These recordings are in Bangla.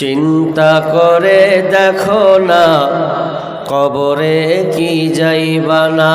চিন্তা করে দেখো না কবরে কি যাইবা না।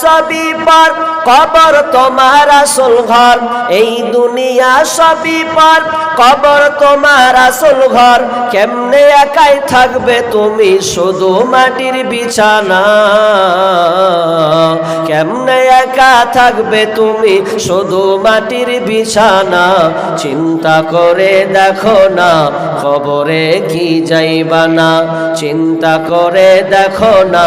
সবই পার, কবর তোমার আসল ঘর। এই দুনিয়া সবই পার, কবর তোমার আসল ঘর। কেমনে একাই থাকবে তুমি শুধু মাটির বিছানা? কেমনে একা থাকবে তুমি শুধু মাটির বিছানা? চিন্তা করে দেখো না, কবরে কি যাইবা না চিন্তা করে দেখো না,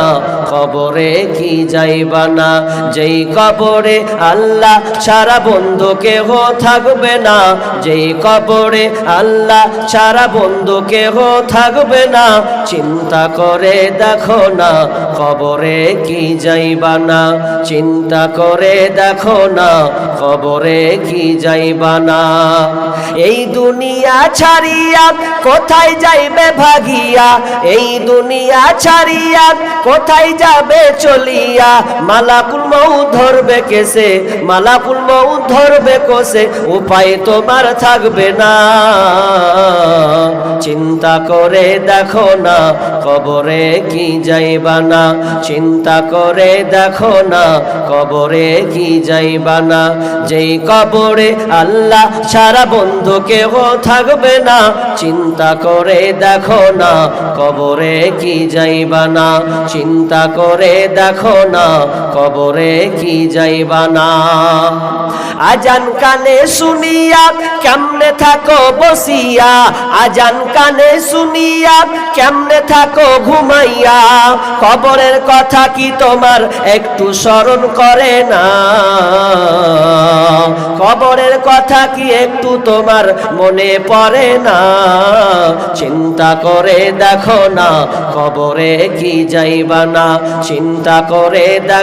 কবরে কি যাইবা না যেই কবরে আল্লাহ সারা বন্ধু কেহ থাকবে না। যেই কবরে আল্লাহ সারা বন্ধু কেহ থাকবে না। চিন্তা করে দেখো না, কবরে কি যাইবা না চিন্তা করে দেখো না, কবরে কি যাইবা না এই দুনিয়া ছাড়িয়া কোথায় যাইবে ভাগিয়া? এই দুনিয়া ছাড়িয়া কোথায় যাবে চলিয়া? মালাকুল মৌ ধরবে কেসে? মালাকুল মৌ ধরবে কোসে? উপায় তোমার থাকবে না। চিন্তা করে দেখো না, কবরে কি যাইবা না। চিন্তা করে দেখো না, কবরে কি যাইবা না। যেই কবরে আল্লাহ সারা বন্ধু কেহ থাকবে না, চিন্তা করে দেখো না, কবরে কি যাইবা না। চিন্তা করে দেখো না কবরে কি যাইবা না? আজান কানে শুনিয়া কেমনে থাকো বসিয়া? আজান কানে শুনিয়া কেমনে থাকো ঘুমাইয়া? কবরের কথা কি তোমার একটু স্মরণ করে না? কবরের কথা কি একটু তোমার মনে পড়ে না? চিন্তা করে দেখো না, কবরে কি যাইবা না? চিন্তা করে দেখো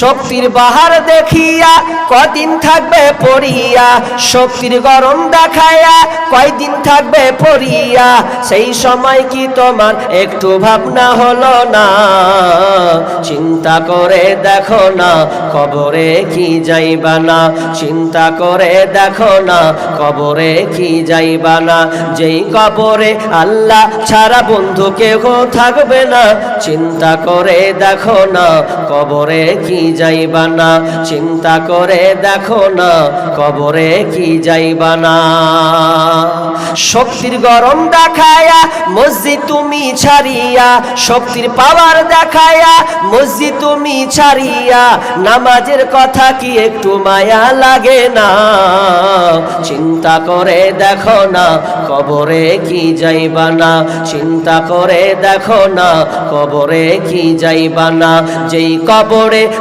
শক্তির বাহার দেখিয়া কদিন থাকবে পড়িয়া, শক্তির গরম দেখায়া কয়দিন থাকবে পড়িয়া, সেই সময় কি তোমার একটু ভাবনা হলো না? চিন্তা করে দেখো না, কবরে কি যাইবা না? চিন্তা করে দেখো না, কবরে কি যাইবা না? যেই কবরে আল্লাহ ছাড়া বন্ধু কেউ থাকবে না, চিন্তা করে দেখো না, কবরে কি যাইবা না। চিন্তা করে দেখো না, কবরে কি যাইবা না। শক্তির গরম দেখায়া, মসজিদ তুমি ছাড়িয়া, শক্তির পাওয়ার দেখায়া, মসজিদ তুমি ছাড়িয়া, নামাজের কথা কি একটু মায়া লাগে না? চিন্তা করে দেখো না, কবরে কি যাইবা না। চিন্তা করে দেখো না, কবরে কি যাইবা না। যেই কবরে